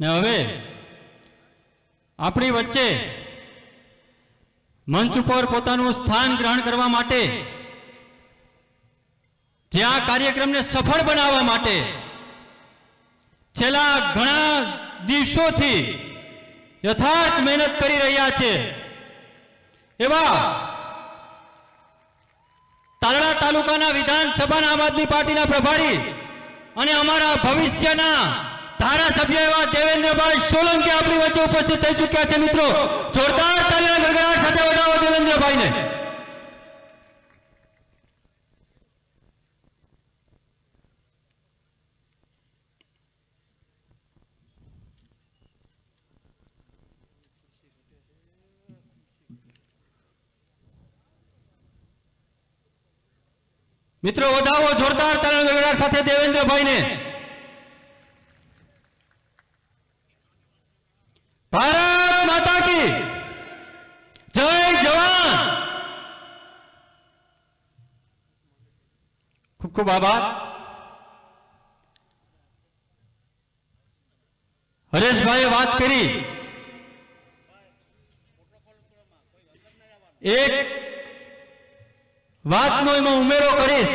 ને હવે આપણી વચ્ચે મંચ ઉપર પોતાનું સ્થાન ગ્રહણ કરવા માટે જે આ કાર્યક્રમને સફળ બનાવવા માટે છેલ્લા ઘણા દિવસોથી યથાર્થ મહેનત કરી રહ્યા છે, એવા તાલડા તાલુકાના વિધાનસભાના આમ આદમી પાર્ટીના પ્રભારી અને અમારા ભવિષ્યના ધારાસભ્ય એવા દેવેન્દ્રભાઈ સોલંકી આપણી વચ્ચે ઉપસ્થિત થઈ ચૂક્યા છે, મિત્રો. જોરદાર તાલીના ગડગડાટ સાથે વધાવો દેવેન્દ્રભાઈને. મિત્રો, વધાવો જોરદાર તાલીના ગડગડાટ સાથે દેવેન્દ્રભાઈને ભારત માતા કી જય જવાન ખૂબ આભાર હરેશભાઈએ વાત કરી. એક વાતનો એમાં ઉમેરો કરીશ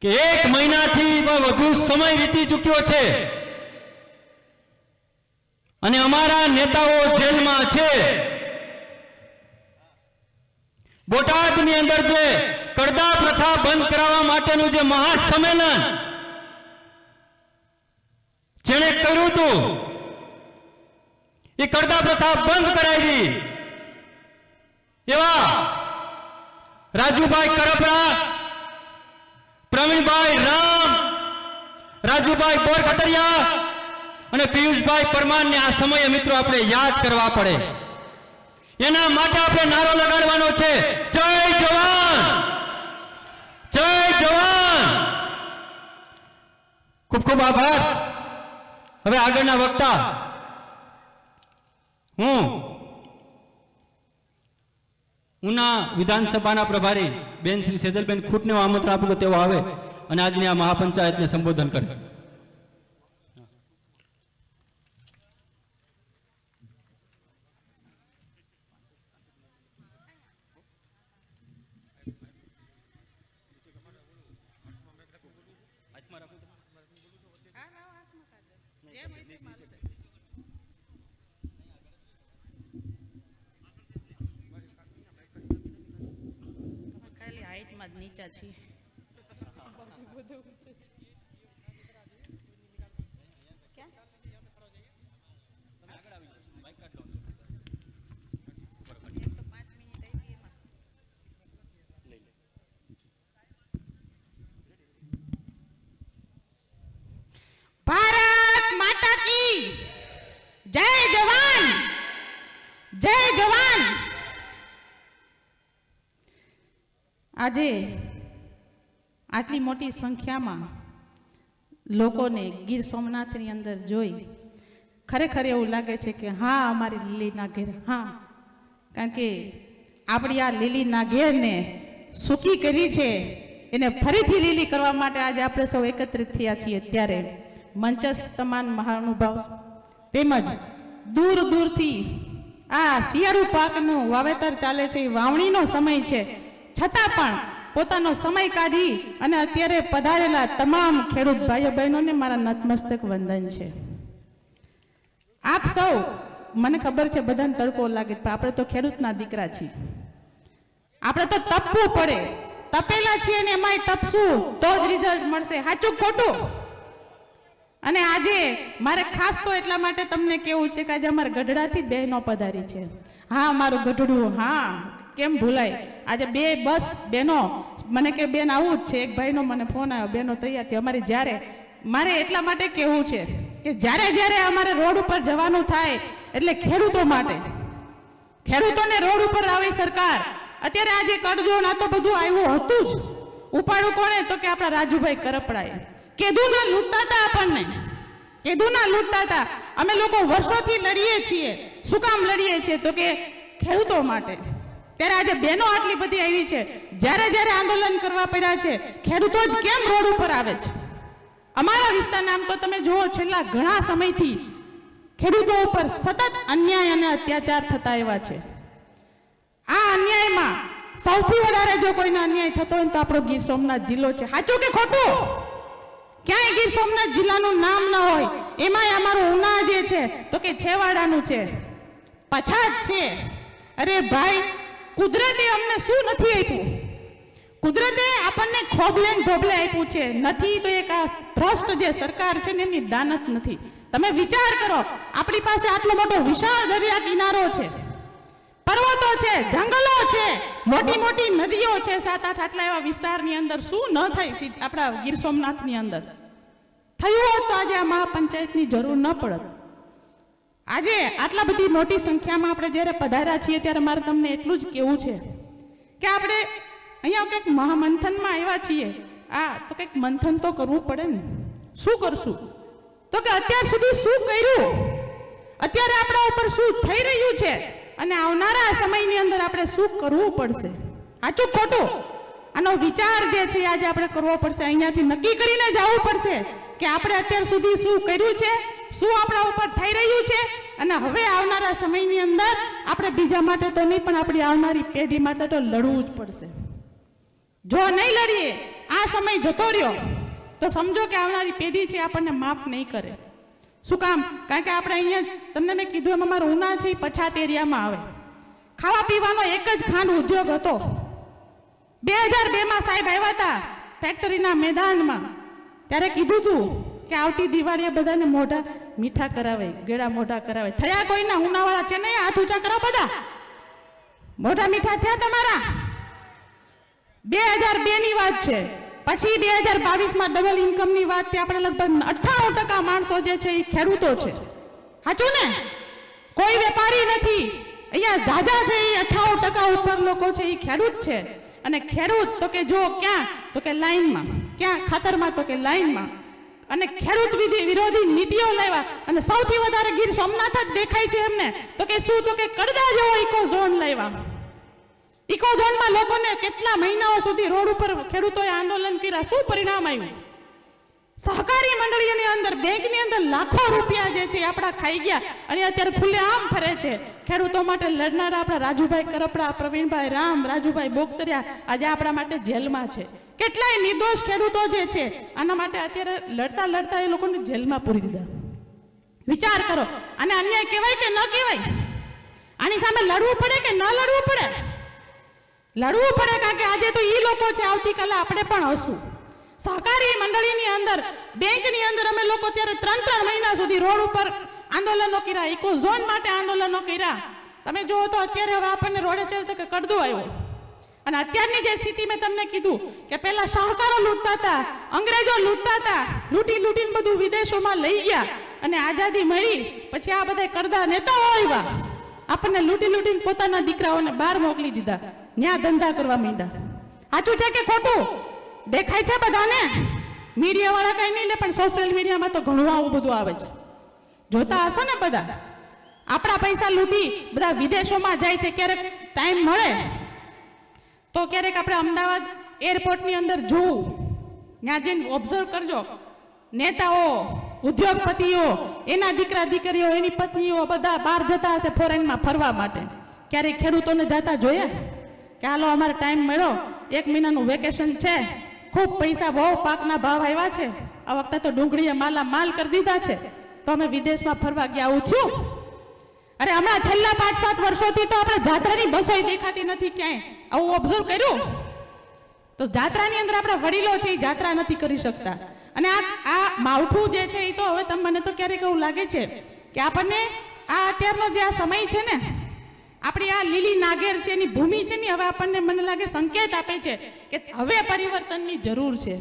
કે એક મહિનાથી વધુ સમય વીતી ચૂક્યો છે. અને અમારા નેતાઓ જેલમાં છે. બોટાદની અંદર જે કડદા પ્રથા બંધ કરાવવા માટેનું જે મહાસંમેલન જેણે કર્યું હતું, એ કડદા પ્રથા બંધ કરાવી. એવા રાજુભાઈ કરપરા, પ્રવીણભાઈ રામ, રાજુભાઈ બોરખતરિયા અને પિયુષભાઈ પરમારને આ સમયે મિત્રો આપણે યાદ કરવા પડે. એના માટે આપણે નારો લગાડવાનો છે. જય જવાન! જય જવાન! ખૂબ ખૂબ આભાર. હવે આગળના વક્તા. હું. ઉના વિધાનસભાના પ્રભારી બેન શ્રી સેજલબેન ખૂટને આમંત્રણ આપું કે તેઓ આવે અને આજની આ મહાપંચાયતને સંબોધન કરે ખાલી હાઈટમાં જ નીચા છીએ ભારત માતા કી જય જવાન જય જવાન આજે આટલી મોટી સંખ્યામાં લોકોને ગીર સોમનાથની અંદર જોઈ ખરેખર એવું લાગે છે કે હા, અમારી લીલી નાગેર હા. કારણ કે આપણી આ લીલીના ઘેરને સૂકી કરી છે. એને ફરીથી લીલી કરવા માટે આજે આપણે સૌ એકત્રિત થયા છીએ. ત્યારે મંચસ્થ સમાન મહાનુભાવ તેમજ દૂર દૂરથી આ શિયાળુ પાકનું વાવેતર ચાલે છે. વાવણીનો સમય છે. છતાં પણ પોતાનો સમય કાઢી અને અત્યારે પધારેલા તમામ ખેડૂત ભાઈઓ બહેનોને મારા નતમસ્તક વંદન છે. આપ સૌ મને ખબર છે બધાને તડકો લાગે પણ આપણે તો ખેડૂતના દીકરા છીએ. આપણે તો તપવું પડે. તપેલા છીએ ને એમાંય તપશું. તો જ રિઝલ્ટ મળશે. સાચું ખોટું? અને આજે મારે ખાસ તો એટલા માટે તમને કેવું છે કે આજે અમારે ગઢડાથી બહેનો પધારી છે. હા, મારું ગઢડું, હા. કેમ ભૂલાય? આજે બે બસ બહેનો મને કે બેન આવું જ છે, એક ભાઈનો મને ફોન આવ્યો, બેનો તૈયાર થઈ અમારી જ્યારે, મારે એટલા માટે કહેવું છે કે જ્યારે જ્યારે અમારે રોડ ઉપર જવાનું થાય, એટલે ખેડૂતો માટે. ખેડૂતોને રોડ ઉપર લાવી સરકાર. અત્યારે આજે કડજો ના તો બધું આવ્યું હતું જ. ઉપાડું કોણે? તો કે આપણા રાજુભાઈ કરપડાએ. કેદું ના લૂંટતા હતા આપણને. કેદું ના લૂંટતા. હતા અમે લોકો વર્ષોથી લડીએ છીએ. શું કામ લડીએ છીએ? તો કે ખેડૂતો માટે. ત્યારે આજે બહેનો આટલી બધી આવી છે. જ્યારે જ્યારે આંદોલન કરવા પડ્યા છે, ખેડૂતો જ કેમ રોડ ઉપર આવે છે? અમારા વિસ્તારના આમ તો તમે જુઓ, છેલ્લા ઘણા સમયથી ખેડૂતો ઉપર સતત અન્યાય અને અત્યાચાર થતા એવા છે. આ અન્યાયમાં સૌથી વધારે જો કોઈને અન્યાય થતો હોય તો આપણો ગીર સોમનાથ જિલ્લો છે. સાચું કે ખોટું? ક્યાંય ગીર સોમનાથ જિલ્લાનું નામ ન હોય, એમાંય અમારું ઉના જે છે, તો કે છેવાડાનું છે. પછાત છે. અરે ભાઈ કુદરતે અમને શું નથી આપ્યું? કુદરતે આપણને ખોબલે ધોબલે આપ્યું છે. નથી તો એક આ ભ્રષ્ટ જે સરકાર છે ને એની દાનત નથી. તમે વિચાર કરો, આપણી પાસે આટલો મોટો વિશાળ દરિયા કિનારો છે. પર્વતો છે, જંગલો છે, મોટી મોટી નદીઓ છે. સાત આઠ આટલા એવા વિસ્તારની અંદર શું ન થાય આપણા ગીર સોમનાથની અંદર? થયું હોત તો આજે આ મહાપંચાયતની જરૂર ન પડત. આજે આટલા બધી મોટી સંખ્યામાં આપણે જ્યારે પધાર્યા છીએ ત્યારે મારે તમને એટલું જ કહેવું છે કે આપણે અહીંયા કંઈક મહામંથનમાં આવ્યા છીએ. આ તો કંઈક મંથન તો કરવું પડે ને. શું કરશું? તો કે અત્યાર સુધી શું કર્યું? અત્યારે આપણા ઉપર શું થઈ રહ્યું છે? અને આવનારા સમયની અંદર આપણે શું કરવું પડશે? સાચું ખોટું? આનો વિચાર જે છે આજે આપણે કરવો પડશે. અહીંયાથી નક્કી કરીને જવું પડશે. કે આપણે અત્યાર સુધી શું કર્યું છે, શું આપણા ઉપર થઈ રહ્યું છે? અને હવે આવનારા સમયની અંદર આપણે બીજા માટે તો નહીં, પણ આપણી આવનારી પેઢી માટે તો લડવું જ પડશે. જો નહીં લડીએ, આ સમય જતો રહ્યો, તો સમજો કે આવનારી પેઢી છે, આપણને માફ નહીં કરે. શું કામ? કારણ કે આપણે અહીંયા તમને મેં કીધું એમ અમારો ઉના છે પછાત એરિયામાં આવે. ખાવા પીવાનો એક જ ખાંડ ઉદ્યોગ હતો. બે હજાર બેમાં સાહેબ આવ્યા હતા ફેક્ટરીના મેદાનમાં. ત્યારે કીધું તું કે આવતી દિવાળીએ બધાને મોઢા મીઠા કરાવે ગેડા મોઢા કરાવે. થયા કોઈના? ઉનાવાળા છે નહીં હાથ ઊંચા કરો બધા. મોઢા મીઠા થયા તમારા? બે હજાર બે ની વાત છે. પછી બે હજાર બાવીસમાં ડબલ ઇન્કમની વાત તે આપણે લગભગ અઠ્ઠાણું ટકા માણસો જે છે એ ખેડૂતો છે. સાચું ને? કોઈ વેપારી નથી. અહીંયા જાજા છે એ અઠ્ઠાણું ટકા ઉપર લોકો છે એ ખેડૂત છે. અને ખેડૂત તો કે જો ક્યાં? તો કે લાઈનમાં. ક્યાં ખાતરમાં તો કે લાઈનમાં. અને ખેડૂત વિધિ વિરોધી નીતિઓ લાવ્યા. અને સૌથી વધારે ગીર સોમનાથ જ દેખાય છે એમને. તો કે શું? તો કે કડદા જેવો ઇકો ઝોન લાવ્યા. ઇકો ઝોનમાં લોકોને કેટલા મહિનાઓ સુધી રોડ ઉપર ખેડૂતોએ આંદોલન કર્યા? શું પરિણામ આવ્યું? સહકારી મંડળીઓની અંદર, બેંકની અંદર લાખો રૂપિયા જે છે આપણા ખાઈ ગયા અને અત્યારે ખુલ્લે આમ ફરે છે. ખેડૂતો માટે લડનારા આપણા રાજુભાઈ કરપડા, પ્રવીણભાઈ રામ, રાજુભાઈ બોગતરિયા આજે આપણા માટે જેલમાં છે. કેટલાય નિર્દોષ ખેડૂતો જે છે, આના માટે અત્યારે લડતા લડતા એ લોકોને જેલમાં પૂરી દીધા. વિચાર કરો અને અન્યાય કહેવાય કે ન કહેવાય? આની સામે લડવું પડે કે ન લડવું પડે? લડવું પડે કારણ કે આજે તો એ લોકો છે, આવતીકાલે આપણે પણ હશું. સહકારી મંડળીની અંદર, બેંકની અંદર અમે લોકો ત્યારે ત્રણ ત્રણ મહિના સુધી રોડ ઉપર આંદોલનો કર્યા ઇકો ઝોન માટે આંદોલનો કર્યા. તમે જુઓ તો અત્યારે હવે આપણને રોડે ચડતો કે કડદો આવ્યો. અને અત્યારની જે સ્થિતિ મેં તમને કીધું કે પહેલા શાહકારો લૂંટતા હતા, અંગ્રેજો લૂંટતા હતા, લૂંટી લૂંટીને બધું વિદેશોમાં લઈ ગયા અને આઝાદી મળી, પછી આ બધા કરદા નેતાઓ આવ્યા. આપણને લૂંટી લૂંટીને પોતાના દીકરાઓને બહાર મોકલી દીધા, ન્યા ધંધા કરવા માંડ્યા. સાચું છે કે ખોટું? દેખાય છે બધાને? મીડિયાવાળા કંઈ નહીં લે, પણ સોશિયલ મીડિયામાં તો ઘણું આવું બધું આવે છે. જોતા હશો ને બધા? આપણા પૈસા લૂંટી બધા વિદેશોમાં જાય છે, ક્યારેક ટાઈમ મળે. તો ક્યારેક આપણે અમદાવાદ એરપોર્ટની અંદર જોવું. ત્યાં જઈને ઓબ્ઝર્વ કરજો. નેતાઓ, ઉદ્યોગપતિઓ, એના દીકરા દીકરીઓ, એની પત્નીઓ બધા બહાર જતા હશે ફોરેનમાં ફરવા માટે. ક્યારેક ખેડૂતોને જતા જોયા કે, હાલો, અમારે ટાઈમ મળ્યો. એક મહિનાનું વેકેશન છે. ખૂબ પૈસા બહુ પાકના ભાવ આવ્યા છે. આ વખતે તો ડુંગળીએ માલા માલ કરી દીધા છે. તો અમે વિદેશમાં ફરવા ગયા આવું છું અરે હમણાં છેલ્લા પાંચ, સાત વર્ષોથી તો આપણે જાત્રાની બસો દેખાતી નથી ક્યાંય. આવું ઓબ્ઝર્વ કર્યું? તો જાત્રાની અંદર આપણા વડીલો છે, એ જાત્રા નથી કરી શકતા. અને આ આ માવઠું જે છે, એ તો હવે તમને તો ક્યારેક એવું લાગે છે કે આપણને આ અત્યારનો જે આ સમય છે ને આપણી આ લીલી નાગેર છે, એની ભૂમિ છે ને, હવે આપણને મને લાગે સંકેત આપે છે કે હવે પરિવર્તનની જરૂર છે.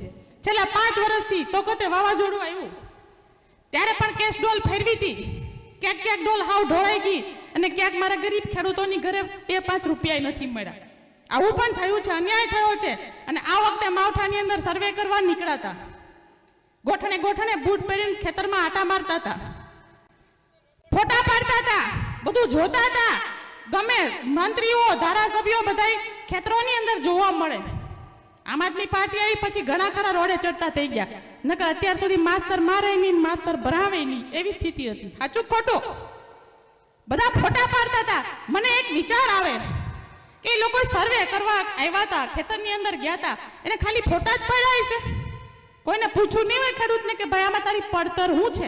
છેલ્લા પાંચ વર્ષથી તો કતે વાવાઝોડું આવ્યું. ત્યારે પણ કેશ ડોલ ફેરવી હતી. ક્યાંક ક્યાંક ડોલ હાવ ઢોળાઈ ગઈ અને ક્યાંક મારા ગરીબ ખેડૂતોની ઘરે બે પાંચ રૂપિયા નથી મળ્યા. આવું પણ થયું છે, અન્યાય થયો છે અને આ વખતે માવઠાની અંદર સર્વે કરવા નીકળ્યા ગોઠણે ગોઠણે બૂટ પહેરીને ખેતરમાં આટા મારતા હતા. ફોટા પાડતા હતા, બધું જોતા હતા. ગમે મંત્રીઓ, ધારાસભ્યો બધાય ખેતરોની અંદર જોવા મળે. આમ આદમી પાર્ટી આવી પછી ઘણા ખરા રોડે ચડતા થઈ ગયા. નકર અત્યાર સુધી માસ્તર મારે નહીં માસ્તર ભરાવે નહીં, એવી સ્થિતિ હતી. સાચું ખોટું? બધા ફોટા પાડતા હતા. મને એક વિચાર આવે કે એ લોકો સર્વે કરવા આવ્યા હતા, ખેતરની અંદર ગયા હતા. એને ખાલી ફોટા જ પડાય છે કોઈને પૂછવું નહીં હોય ખેડૂતને કે ભાઈ, આમાં તારી પડતર શું છે?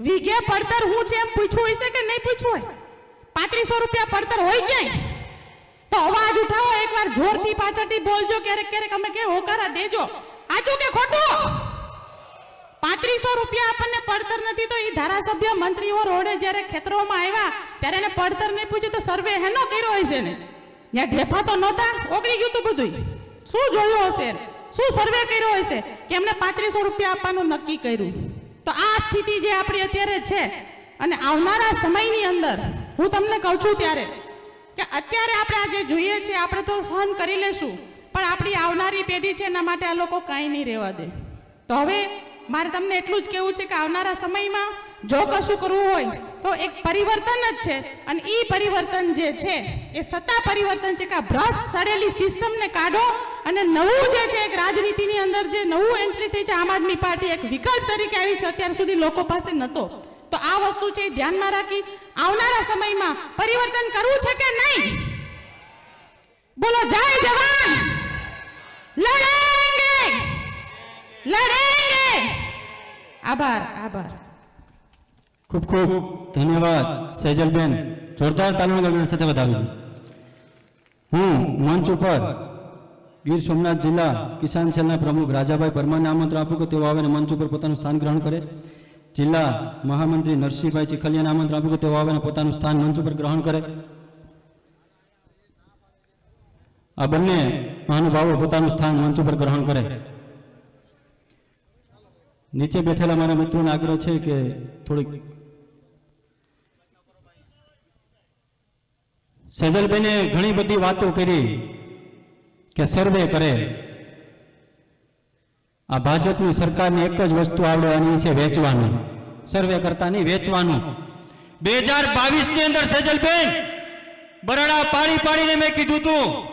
વીઘે પડતર શું છે? એમ પૂછવું હશે કે નહીં પૂછવું હોય? પાંત્રીસો રૂપિયા પડતર હોય ક્યાંય? તો અવાજ ઉઠાવો, એકવાર જોરથી પાછળથી બોલજો, ક્યારેક ક્યારેક અમે કે હોકારા દેજો. સાચું કે ખોટું? પાંત્રીસો રૂપિયા આપણને પડતર નથી, તો એ ધારાસભ્ય મંત્રીઓ રોડે જ્યારે ખેતરોમાં આવ્યા, ત્યારે એને પડતર નહીં પૂછ્યું તો સર્વે હેનો કર્યો હશે ને ત્યાં ઢેફા તો નહોતા, ઓગળી ગયું તું બધું શું જોયું હશે શું સર્વે કર્યો હશે? કે એમને પાંત્રીસો રૂપિયા આપવાનું નક્કી કર્યું? તો આ સ્થિતિ જે આપણી અત્યારે છે, અને આવનારા સમયની અંદર હું તમને કહું છું ત્યારે કે અત્યારે આપણે આ જે જોઈએ છે આપણે તો સહન કરી લેશું, પણ આપણી આવનારી પેઢી છે એના માટે આ લોકો કાંઈ નહીં રહેવા દે. તો હવે મારે તમને એટલું જ કહેવું છે કે આવનારા સમયમાં જો કશું કરવું હોય, તો એક પરિવર્તન જ છે. અને એ પરિવર્તન જે છે, એ સત્તા પરિવર્તન છે કે આ ભ્રષ્ટ સડેલી સિસ્ટમને કાઢો અને નવું જે છે, એક રાજનીતિની અંદર જે નવું એન્ટ્રી થઈ છે, આમ આદમી પાર્ટી એક વિકલ્પ તરીકે આવી છે, અત્યાર સુધી લોકો પાસે નહોતો તો આ વસ્તુ છે ધ્યાનમાં રાખી આવનારા સમયમાં પરિવર્તન કરવું છે કે નહીં? બોલો, જય જવાન! લડેંગે! લડેંગે! આભાર આભાર. ખૂબ ખૂબ ધન્યવાદ, સેજલબેન. જોરદાર તાલીમ સાથે વધાવ્યું. હું મંચ ઉપર ગીર સોમનાથ જિલ્લા કિસાન સેલના પ્રમુખ રાજાભાઈ પરમારને આમંત્રણ આપું કે તેઓ આવીને મંચ ઉપર પોતાનું સ્થાન ગ્રહણ કરે. જિલ્લા મહામંત્રી નરસિંહભાઈ ચીખલિયાને આમંત્રણ આપ્યું કે તેઓ આવીને પોતાનું સ્થાન મંચ ઉપર ગ્રહણ કરે. આ બંને મહાનુભાવો પોતાનું સ્થાન મંચ ઉપર ગ્રહણ કરે. નીચે બેઠેલા મારા મિત્રોને આગ્રહ છે કે થોડીક સેજલબેને ઘણી બધી વાતો કરી કે સર્વે કરે. આ ભાજપની સરકારની એક જ વસ્તુ આવડવાની છે વેચવાનું. સર્વે કરતા નહીં, વેચવાનું. બે હજાર બાવીસની અંદર સેજલબેન, બરડા પાડી પાડીને મેં કીધું તું